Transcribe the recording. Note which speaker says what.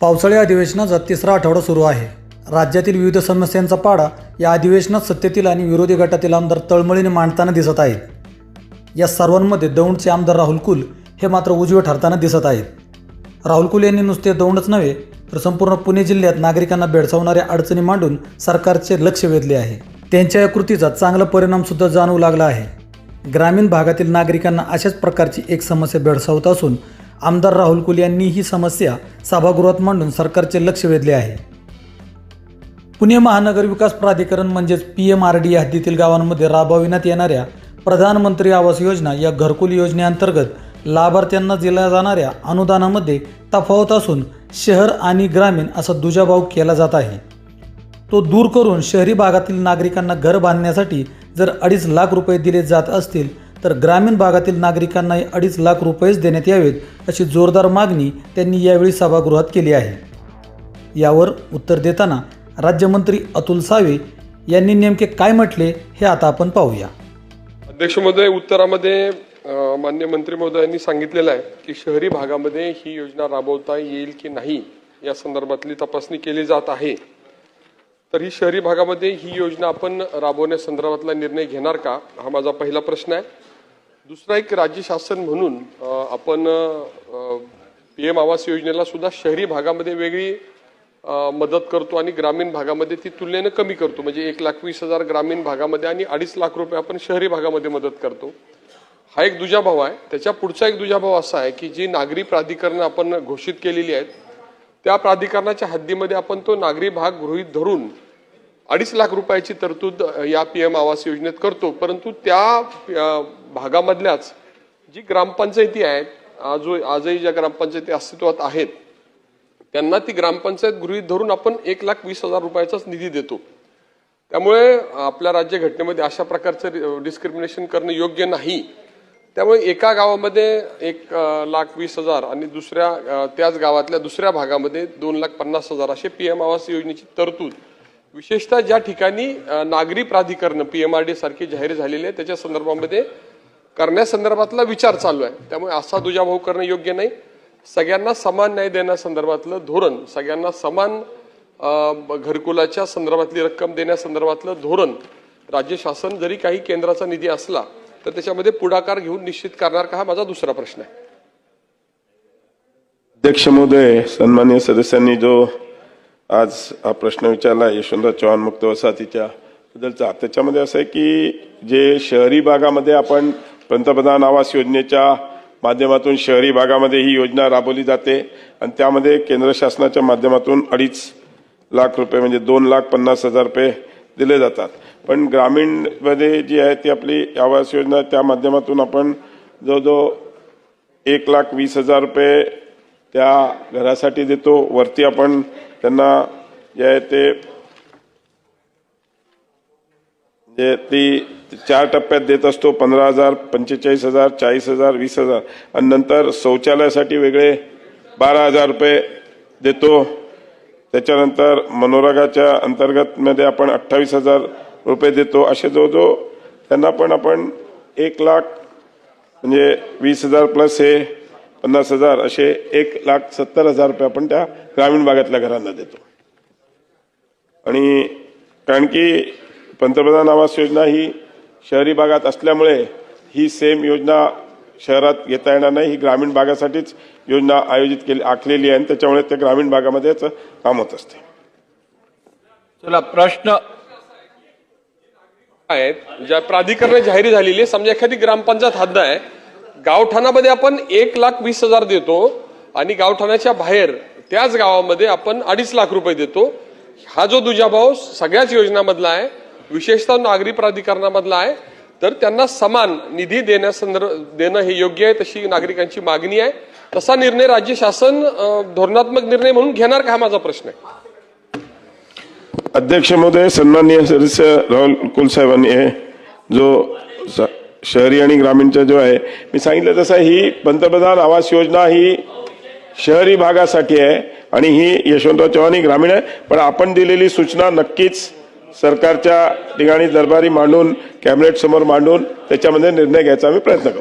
Speaker 1: पावसाळी अधिवेशनाचा तिसरा आठवडा सुरू आहे. राज्यातील विविध समस्यांचा पाडा या अधिवेशनात सत्तेतील आणि विरोधी गटातील आमदार तळमळीने मांडताना दिसत आहेत. या सर्वांमध्ये दौंडचे आमदार राहुल कुल हे मात्र उजवे ठरताना दिसत आहेत. राहुल कुल यांनी नुसते दौंडच नव्हे तर संपूर्ण पुणे जिल्ह्यात नागरिकांना भेडसावणाऱ्या अडचणी मांडून सरकारचे लक्ष वेधले आहे. त्यांच्या या कृतीचा चांगला परिणामसुद्धा जाणवू लागला आहे. ग्रामीण भागातील नागरिकांना अशाच प्रकारची एक समस्या भेडसावत असून आमदार राहुल कुल यांनी ही समस्या सभागृहात मांडून सरकारचे लक्ष वेधले आहे. पुणे महानगर विकास प्राधिकरण म्हणजेच पी एम आर डी हद्दीतील गावांमध्ये राबविण्यात येणाऱ्या प्रधानमंत्री आवास योजना या घरकुल योजनेअंतर्गत लाभार्थ्यांना दिल्या जाणाऱ्या अनुदानामध्ये तफावत असून शहर आणि ग्रामीण असा दुजाभाव केला जात आहे. तो दूर करून शहरी भागातील नागरिकांना घर बांधण्यासाठी जर अडीच लाख रुपये दिले जात असतील तर ग्रामीण भागातील नागरिकांनाही अडीच लाख रुपयेच देण्यात यावेत अशी जोरदार मागणी त्यांनी यावेळी सभागृहात केली आहे. यावर उत्तर देताना राज्यमंत्री अतुल सावे यांनी नेमके काय म्हटले हे आता आपण पाहूया.
Speaker 2: अध्यक्ष महोदय उत्तरामध्ये मान्य मंत्री महोदयांनी सांगितलेलं आहे की शहरी भागामध्ये ही योजना राबवता येईल की नाही या संदर्भातली तपासणी केली जात आहे. तर ही शहरी भागामध्ये ही योजना आपण राबवण्यासंदर्भातला निर्णय घेणार का? हा माझा पहिला प्रश्न आहे. दुसरा एक राज्य शासन म्हणून आपण पी एम आवास योजनेला सुद्धा शहरी भागामध्ये वेगळी मदत करतो आणि ग्रामीण भागामध्ये ती तुलनेनं कमी करतो. म्हणजे एक लाख वीस हजार ग्रामीण भागामध्ये आणि अडीच लाख रुपये आपण शहरी भागामध्ये मदत करतो. हा एक दुजाभाव आहे. त्याच्या पुढचा एक दुजाभाव असा आहे की जी नागरी प्राधिकरणं आपण घोषित केलेली आहेत त्या प्राधिकरणाच्या हद्दीमध्ये आपण तो नागरी भाग गृहीत धरून अडीच लाख रुपयाची तरतूद या पी एम आवास योजनेत करतो. परंतु त्या भागामधल्याच जी ग्रामपंचायती आहेत आज आजही ज्या ग्रामपंचायती अस्तित्वात आहेत त्यांना ती ग्रामपंचायत गृहीत धरून आपण एक लाख वीस हजार रुपयाचाच निधी देतो. त्यामुळे आपल्या राज्य घटनेमध्ये अशा प्रकारचं डिस्क्रिमिनेशन करणं योग्य नाही. त्यामुळे एका गावामध्ये एक लाख वीस हजार आणि दुसऱ्या त्याच गावातल्या दुसऱ्या भागामध्ये दोन लाख पन्नास हजार असे पी एम आवास योजनेची तरतूद विशेषतः ज्या ठिकाणी नागरी प्राधिकरण पी एम आर डी सारखी जाहीर झालेली आहे त्याच्या संदर्भामध्ये करण्यासंदर्भातला विचार चालू आहे. त्यामुळे असा दुजाभाव करणं योग्य नाही. सगळ्यांना समान न्याय देण्यासंदर्भातलं धोरण सगळ्यांना समान घरकुलाच्या संदर्भातली रक्कम देण्यासंदर्भातलं धोरण राज्य शासन जरी काही केंद्राचा निधी असला तर त्याच्यामध्ये पुढाकार घेऊन निश्चित करणार का हा माझा दुसरा प्रश्न आहे.
Speaker 3: अध्यक्ष महोदय सन्मान्य सदस्यांनी जो आज हा प्रश्न विचारला यशवंतराव चव्हाण मुक्त वसाहतीच्या बद्दलचा. त्याच्यामध्ये असं आहे की जे शहरी भागामध्ये आपण पंतप्रधान आवास योजनेच्या माध्यमातून शहरी भागामध्ये ही योजना राबवली जाते आणि त्यामध्ये केंद्र शासनाच्या माध्यमातून अडीच लाख रुपये म्हणजे दोन लाख पन्नास हजार रुपये दिले जातात. पण ग्रामीणमध्ये जी आहे ती आपली आवास योजना त्या माध्यमातून आपण जवळजवळ एक लाख वीस हजार रुपये त्या घरासाठी देतो वरती आपण त्यांना जे आहे ते जे ती चार टप्प्यात देत असतो पंधरा हजार पंचेचाळीस हजार चाळीस हजार वीस हजार. आणि नंतर शौचालयासाठी वेगळे बारा हजार रुपये देतो. त्याच्यानंतर मनोरगाच्या अंतर्गतमध्ये आपण अठ्ठावीस हजार रुपये देतो. असे जवळजवळ त्यांना पण आपण एक लाख म्हणजे वीस हजार प्लस हे पन्नास हजार असे एक लाख सत्तर हजार रुपये आपण त्या ग्रामीण भागातल्या घरांना देतो. आणि कारण की पंतप्रधान आवास योजना ही शहरी भागात असल्यामुळे ही सेम योजना शहरात घेता येणार नाही. ही ग्रामीण भागासाठीच योजना आयोजित केली आखलेली आहे आणि त्याच्यामुळे ते ग्रामीण भागामध्येच काम होत असते.
Speaker 4: चला प्रश्न
Speaker 2: आहेत. ज्या प्राधिकरण जाहीर झालेली आहे समजा एखादी ग्रामपंचायत हद्द आहे गावठाणामध्ये आपण एक लाख वीस हजार देतो आणि गावठाणाच्या बाहेर त्याच गावामध्ये आपण अडीच लाख रुपये देतो. हा जो दुजाभाव सगळ्याच योजनामधला आहे विशेषतः नागरी प्राधिकरणामधला आहे तर त्यांना समान निधी देण्यासंदर्भ देणं हे योग्य आहे तशी नागरिकांची मागणी आहे. तसा निर्णय राज्य शासन धोरणात्मक निर्णय म्हणून घेणार का हा माझा प्रश्न आहे.
Speaker 3: अध्यक्ष महोदय सन्माननीय सदस्य राहुल कुलसाहेबांनी जो स- शहरी आणि ग्रामीणचा जो आहे मी सांगितलं तसं ही पंतप्रधान आवास योजना ही शहरी भागासाठी आहे आणि ही यशवंतराव चव्हाण ही ग्रामीण आहे. पण आपण दिलेली सूचना नक्कीच सरकारच्या ठिकाणी दरबारी मांडून कॅबिनेट समोर मांडून त्याच्यामध्ये निर्णय घ्यायचा आम्ही प्रयत्न करू